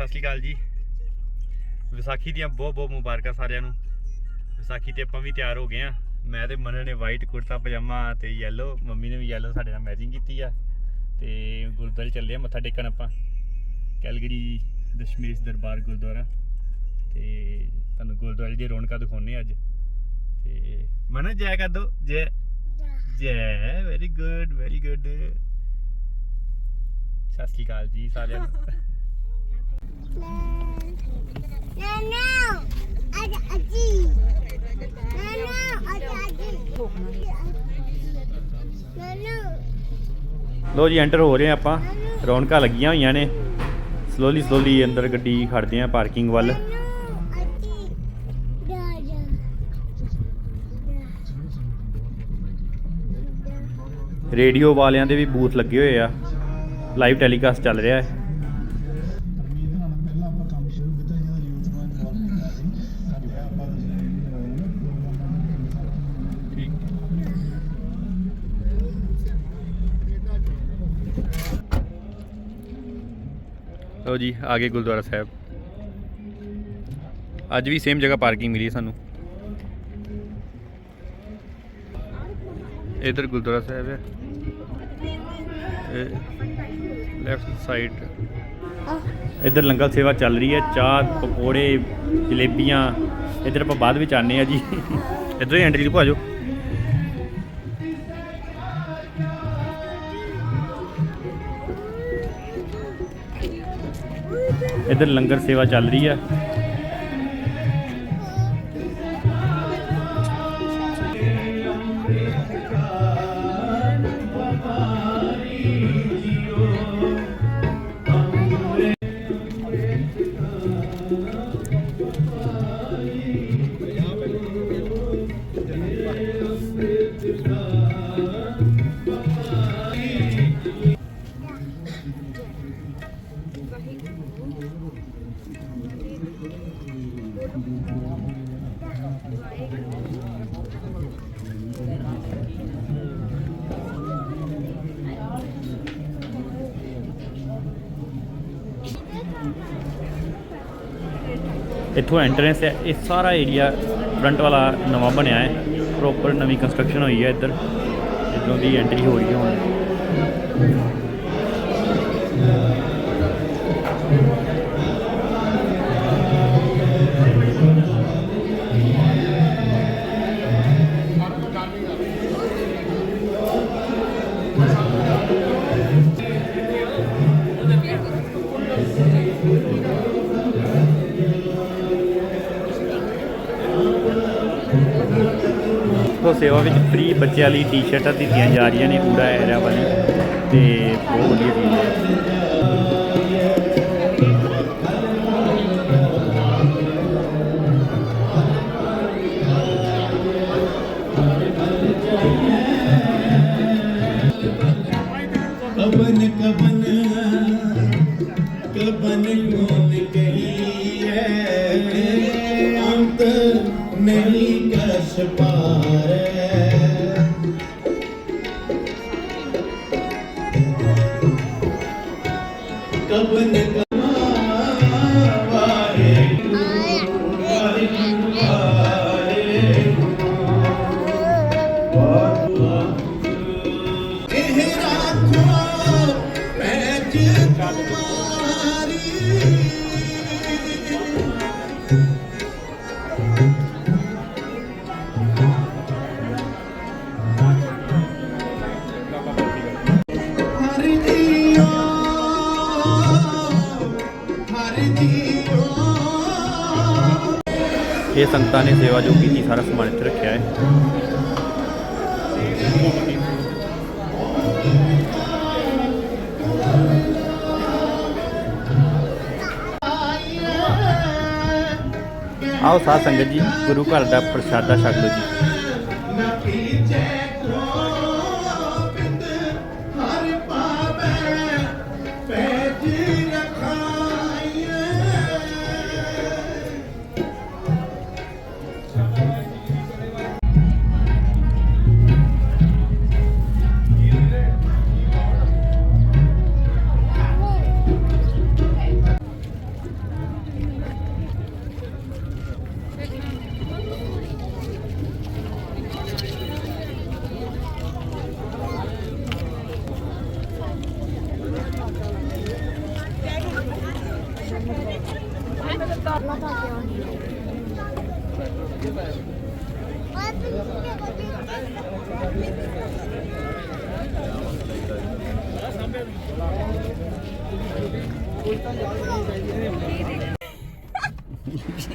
ਸਤਿ ਸ਼੍ਰੀ ਅਕਾਲ ਜੀ। ਵਿਸਾਖੀ ਦੀਆਂ ਬਹੁਤ ਬਹੁਤ ਮੁਬਾਰਕਾਂ ਸਾਰਿਆਂ ਨੂੰ। ਵਿਸਾਖੀ ਤੇ ਆਪਾਂ ਵੀ ਤਿਆਰ ਹੋ ਗਏ ਆ ਮੈਂ ਤੇ ਮਨਨ ਨੇ ਵਾਈਟ ਕੁੜਤਾ, ਪਜਾਮਾ ਤੇ ਯੈਲੋ ਮੰਮੀ ਨੇ ਵੀ ਯੈਲੋ ਸਾਡੇ ਨਾਲ ਮੈਚਿੰਗ ਕੀਤੀ ਆ। ਤੇ ਗੁਰਦੁਆਰੇ ਚੱਲੇ ਆ ਮੱਥਾ ਟੇਕਣ ਆਪਾਂ। ਕੈਲਗਰੀ, ਦਸ਼ਮੇਸ਼ ਦਰਬਾਰ ਗੁਰਦੁਆਰਾ। ਤੇ ਤੁਹਾਨੂੰ ਗੁਰਦੁਆਰੇ ਦੀ ਰੌਣਕਾਂ ਦਿਖਾਉਣੇ ਅੱਜ। ਤੇ ਮਨਨ, ਜੈ ਕਰ ਦੋ। ਜੈ। ਜੈ। ਵੈਰੀ ਗੁੱਡ ਵੈਰੀ ਗੁੱਡ ਸਤਿ ਸ਼੍ਰੀ ਅਕਾਲ ਜੀ ਸਾਰਿਆਂ ਨੂੰ। ਲੋ ਜੀ ਐਂਟਰ ਹੋ ਰਹੇ ਆ ਆਪਾਂ। ਰੌਣਕਾਂ ਲੱਗੀਆਂ ਹੋਈਆਂ ਨੇ। ਸਲੋਲੀ ਸਲੋਲੀ ਅੰਦਰ ਗੱਡੀ ਖੜਦੇ ਆ ਪਾਰਕਿੰਗ ਵੱਲ। ਰੇਡੀਓ ਵਾਲਿਆਂ ਦੇ ਵੀ ਬੂਥ ਲੱਗੇ ਹੋਏ ਆ। ਲਾਈਵ ਟੈਲੀਕਾਸਟ ਚੱਲ ਰਿਹਾ ਹੈ ਉਮੀਦ ਨਾਲ ਪਹਿਲਾਂ ਆਪਾਂ ਕੰਮ ਸ਼ੁਰੂ ਕੀਤਾ ਜਦੋਂ ਯੂਥ ਨੂੰ ਇਨਵੋਲਵ ਕੀਤਾ ਸੀ ਸਾਡੇ ਆਪਾਂ ਲੋ ਜੀ, ਆਗੇ ਗੁਰਦੁਆਰਾ ਸਾਹਿਬ। ਅੱਜ ਵੀ ਸੇਮ ਜਗ੍ਹਾ ਪਾਰਕਿੰਗ ਮਿਲੀ ਸਾਨੂੰ। ਇਧਰ ਗੁਰਦੁਆਰਾ ਸਾਹਿਬ ਹੈ। ਲੈਫਟ ਸਾਈਡ ਇਧਰ ਲੰਗਰ ਸੇਵਾ ਚੱਲ ਰਹੀ ਹੈ, ਚਾਹ, ਪਕੌੜੇ, ਜਲੇਬੀਆਂ। ਇਧਰ ਆਪਾਂ ਬਾਅਦ ਵਿੱਚ ਆਨੇ ਆ ਜੀ। ਇਧਰ ਹੀ ਐਂਟਰੀ ਭਾਜੋ ਇਧਰ ਲੰਗਰ ਸੇਵਾ ਚੱਲ ਰਹੀ ਹੈ ਇੱਥੋਂ ਐਂਟਰੈਂਸ ਹੈ। ਇਹ ਸਾਰਾ ਏਰੀਆ ਫਰੰਟ ਵਾਲਾ ਨਵਾਂ ਬਣਿਆ ਹੈ। ਪ੍ਰੋਪਰ ਨਵੀਂ ਕੰਸਟਰਕਸ਼ਨ ਹੋਈ ਹੈ ਇੱਧਰ। ਇੱਧਰੋਂ ਦੀ ਐਂਟਰੀ ਹੋ ਰਹੀ ਹੈ ਹੁਣ। ਤੋਂ ਸੇਵਾ ਵਿੱਚ ਫ੍ਰੀ ਬੱਚਿਆਂ ਲਈ ਟੀ-ਸ਼ਰਟਾਂ ਦਿੱਤੀਆਂ ਜਾ ਰਹੀਆਂ ਨੇ ਪੂਰਾ ਐਰਾ ਵਾਲੀ ਤੇ ਬਹੁਤ ਵਧੀਆ ਚੀਜ਼ ਹੈ कबन कबन कबन कौन कही है ਮੇਰੀ ਕਲਸ਼ ਪਾਰੇ। ਕਬਨ ਕਮਾਵਾਰੇ ਵਾਰੇ ਵਾਰੇ ਵਾਰੇ ਹਰ ਜੀਓ ਇਹ ਸੰਗਤਾਂ ਨੇ ਸੇਵਾ ਜੋ ਕੀਤੀ ਸਾਰਾ ਸਮਾਨ ਇੱਥੇ ਰੱਖਿਆ ਹੈ ਆਓ ਸਾਧ ਸੰਗਤ ਜੀ ਗੁਰੂ ਘਰ ਦਾ ਪ੍ਰਸ਼ਾਦਾ ਛਕ ਲਓ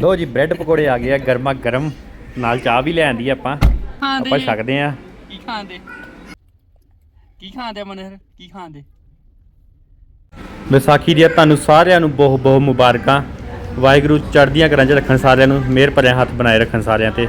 ਲੋ ਜੀ ਬ੍ਰੈਡ ਪਕੌੜੇ ਆ ਗਏ ਆ ਗਰਮਾ ਗਰਮ। ਨਾਲ ਚਾਹ ਵੀ ਲੈ ਆਂਦੀ ਆਪਾਂ। ਆਪਾਂ ਛਕਦੇ ਆ। ਕੀ ਖਾਂਦੇ? ਕੀ ਖਾਂਦੇ ਮਨਹਰ? ਕੀ ਖਾਂਦੇ? ਵਿਸਾਖੀ ਦੀਆਂ ਤੁਹਾਨੂੰ ਸਾਰਿਆਂ ਨੂੰ ਬਹੁਤ ਬਹੁਤ ਮੁਬਾਰਕਾਂ। ਵਾਹਿਗੁਰੂ ਚੜ੍ਹਦੀਆਂ ਕਰਾਂ 'ਚ ਰੱਖਣ ਸਾਰਿਆਂ ਨੂੰ ਮਿਹਰ ਭਰਿਆ ਹੱਥ ਬਣਾਏ ਰੱਖਣ ਸਾਰਿਆਂ ਤੇ।